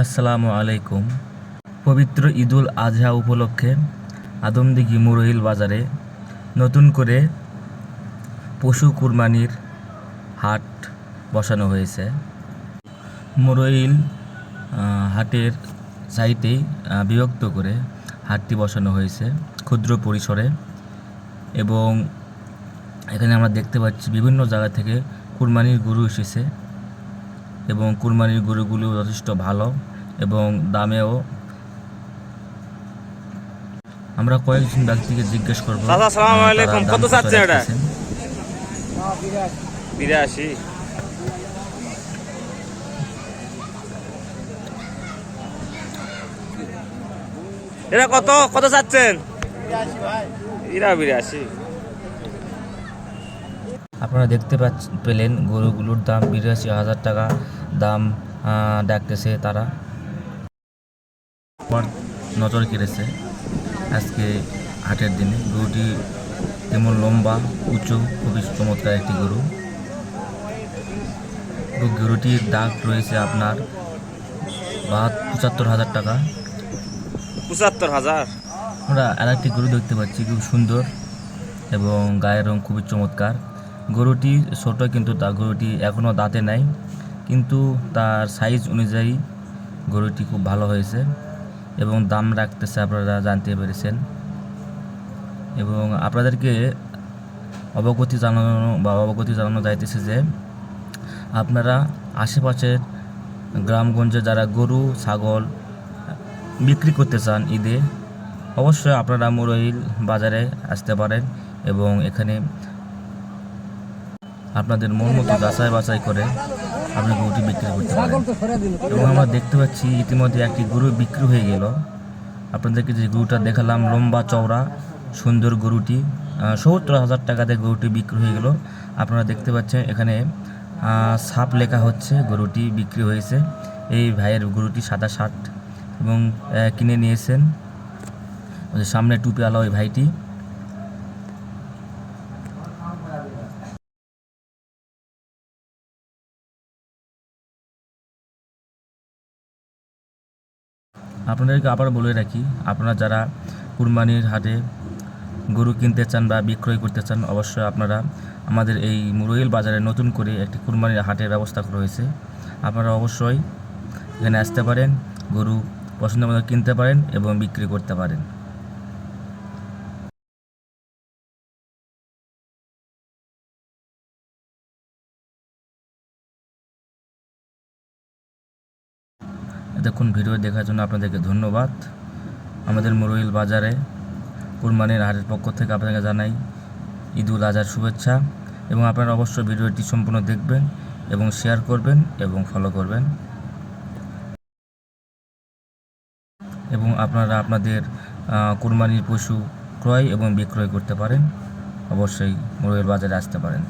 আসসালামু আলাইকুম। পবিত্র ঈদুল আজহা উপলক্ষে আদমদিঘি মুরহিল বাজারে নতুন করে পশু কুরবানির হাট বসানো হয়েছে। মুরহিল হাটের সাইটেই বিভক্ত করে হাটটি বসানো হয়েছে ক্ষুদ্র পরিসরে এবং এখানে আমরা দেখতে পাচ্ছি বিভিন্ন জায়গা থেকে কুরবানির গরু এসেছে। এবং কুরবানির গরুগুলো যথেষ্ট ভালো এবং দামেও। আমরা কয়েকজন ব্যক্তিকে জিজ্ঞেস করব। দাম কত চাচ্ছেন এটা? বিরাশি। এটা কত? কত চাচ্ছেন? এরা বিরাশি। আপনারা দেখতে পাচ্ছ পেলেন গরুগুলোর দাম বিরাশি হাজার টাকা দাম ডাকতেছে তারা। আমার নজর কেড়েছে আজকে হাটের দিনে। গরুটি তেমন লম্বা উঁচু খুবই চমৎকার একটি গরু। গরুটির দাগ রয়েছে আপনার বাহাত পঁচাত্তর হাজার টাকা। পঁচাত্তর হাজার? আমরা আর একটি গরু দেখতে পাচ্ছি খুব সুন্দর এবং গায়ের রং খুবই চমৎকার। গরুটি ছোট কিন্তু তা গরুটি এখনও দাঁতে নাই। কিন্তু তার সাইজ অনুযায়ী গরুটি খুব ভালো হয়েছে এবং দাম রাখতেছে আপনারা জানতে পেরেছেন। এবং আপনাদেরকে অবগতি জানানো বা অবগতি জানানো যাইতেছে যে আপনারা আশেপাশের গ্রামগঞ্জে যারা গরু, ছাগল বিক্রি করতে চান ঈদে, অবশ্যই আপনারা মুরইল বাজারে আসতে পারেন এবং এখানে আপনাদের মন মতো যাচাই বাছাই করে আপনি গরুটি বিক্রি করতে পারেন। এবং আমরা দেখতে পাচ্ছি ইতিমধ্যে একটি গরু বিক্রি হয়ে গেল। আপনাদেরকে যে গরুটা দেখালাম, লম্বা চওড়া, সুন্দর গরুটি সত্তর হাজার টাকাতে গরুটি বিক্রি হয়ে গেল। আপনারা দেখতে পাচ্ছেন এখানে সাপ লেখা হচ্ছে, গরুটি বিক্রি হয়েছে। এই ভাইয়ের গরুটি সাদা শার্ট এবং কিনে নিয়েছেন। সামনে টুপি আলো ওই ভাইটি। আপনাদেরকে আবার বলে রাখি, আপনারা যারা কুরবানির হাটে গরু কিনতে চান বা বিক্রয় করতে চান, অবশ্যই আপনারা আমাদের এই মুরইল বাজারে নতুন করে একটি কুরবানির হাটের ব্যবস্থা করা হয়েছে। আপনারা অবশ্যই এখানে আসতে পারেন, গরু পছন্দ মতো কিনতে পারেন এবং বিক্রি করতে পারেন। এতক্ষণ ভিডিও দেখার জন্য আপনাদেরকে ধন্যবাদ। আমাদের মুরইল বাজারে কুরবানির হাটের পক্ষ থেকে আপনাকে জানাই ঈদুল আজহার শুভেচ্ছা এবং আপনারা অবশ্যই ভিডিওটি সম্পূর্ণ দেখবেন এবং শেয়ার করবেন এবং ফলো করবেন। এবং আপনারা আপনাদের কুরবানির পশু ক্রয় এবং বিক্রয় করতে পারেন। অবশ্যই মুরগির বাজারে আসতে পারেন।